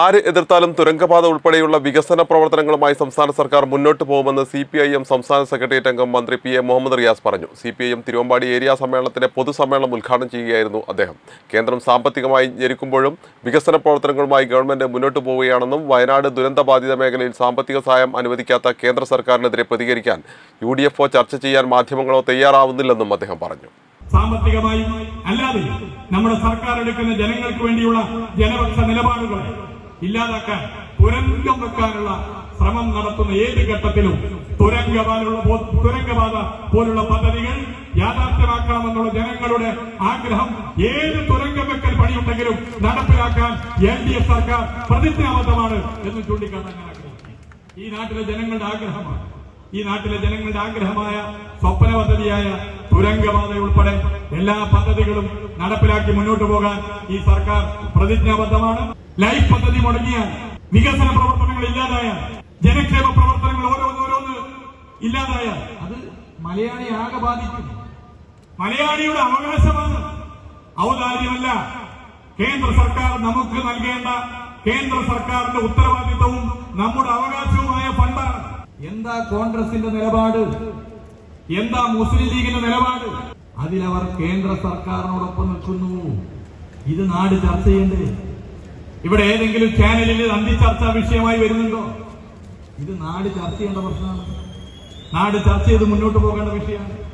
ആര് എതിർത്താലും തുരങ്കപാത ഉൾപ്പെടെയുള്ള വികസന പ്രവർത്തനങ്ങളുമായി സംസ്ഥാന സർക്കാർ മുന്നോട്ട് പോകുമെന്ന് സി പി ഐ എം സംസ്ഥാന സെക്രട്ടേറിയറ്റ് അംഗം മന്ത്രി പി എ മുഹമ്മദ് റിയാസ് പറഞ്ഞു. C P I M Thiruvambady area സമ്മേളനത്തിന്റെ പൊതുസമ്മേളനം ഉദ്ഘാടനം ചെയ്യുകയായിരുന്നു അദ്ദേഹം. കേന്ദ്രം സാമ്പത്തികമായി ഞെരുക്കുമ്പോഴും വികസന പ്രവർത്തനങ്ങളുമായി ഗവൺമെന്റ് മുന്നോട്ട് പോവുകയാണെന്നും വയനാട് ദുരന്തബാധിത മേഖലയിൽ സാമ്പത്തിക സഹായം അനുവദിക്കാത്ത കേന്ദ്ര സർക്കാരിനെതിരെ പ്രതികരിക്കാൻ യു ഡി എഫ് ഒ ചർച്ച ചെയ്യാൻ മാധ്യമങ്ങളോ തയ്യാറാവുന്നില്ലെന്നും അദ്ദേഹം പറഞ്ഞു. സാമ്പത്തികമായി അല്ലാതെ നമ്മുടെ സർക്കാർ എടുക്കുന്ന ജനങ്ങൾക്ക് വേണ്ടിയുള്ള ജനപക്ഷ നിലപാടുകളെ ഇല്ലാതാക്കാൻ തുരങ്കം വെക്കാനുള്ള ശ്രമം നടത്തുന്ന ഏത് ഘട്ടത്തിലും തുരങ്കപാലുള്ള തുരങ്കപാത പോലുള്ള പദ്ധതികൾ യാഥാർത്ഥ്യമാക്കണമെന്നുള്ള ജനങ്ങളുടെ ആഗ്രഹം ഏത് തുരങ്കം വെക്കൽ പണിയുണ്ടെങ്കിലും നടപ്പിലാക്കാൻ എൽ ഡി എഫ് സർക്കാർ പ്രതിജ്ഞാബദ്ധമാണ് എന്ന് ചൂണ്ടിക്കാട്ടാൻ ഈ നാട്ടിലെ ജനങ്ങളുടെ ആഗ്രഹമാണ്. ഈ നാട്ടിലെ ജനങ്ങളുടെ ആഗ്രഹമായ സ്വപ്ന പദ്ധതിയായ തുരങ്കപാത ഉൾപ്പെടെ എല്ലാ പദ്ധതികളും നടപ്പിലാക്കി മുന്നോട്ട് പോകാൻ ഈ സർക്കാർ പ്രതിജ്ഞാബദ്ധമാണ്. ലൈഫ് പദ്ധതി മുടങ്ങിയാൽ വികസന പ്രവർത്തനങ്ങൾ ഇല്ലാതായാൽ ജനക്ഷേമ പ്രവർത്തനങ്ങൾ ഓരോന്നോരോന്ന് ഇല്ലാതായാൽ അത് മലയാളി ആകെ ബാധിക്കും. മലയാളിയുടെ അവകാശമാണ്. ഔദാര്യമല്ല. കേന്ദ്ര സർക്കാർ നമുക്ക് നൽകേണ്ട കേന്ദ്ര സർക്കാരിന്റെ ഉത്തരവാദിത്വവും നമ്മുടെ അവകാശവുമായ ഫണ്ടാണ്. എന്താ കോൺഗ്രസിന്റെ നിലപാട്? എന്താ മുസ്ലിം ലീഗിന്റെ നിലപാട്? അതിലവർ കേന്ദ്ര സർക്കാരിനോടൊപ്പം നിൽക്കുന്നു. ഇത് നാട് ചർച്ച ചെയ്യണ്ടേ? ഇവിടെ ഏതെങ്കിലും ചാനലിൽ അന്തി ചർച്ചാ വിഷയമായി വരുന്നുണ്ടോ? ഇത് നാട് ചർച്ച ചെയ്യേണ്ട പ്രശ്നമാണ്. നാട് ചർച്ച ചെയ്ത് മുന്നോട്ട് പോകേണ്ട വിഷയമാണ്.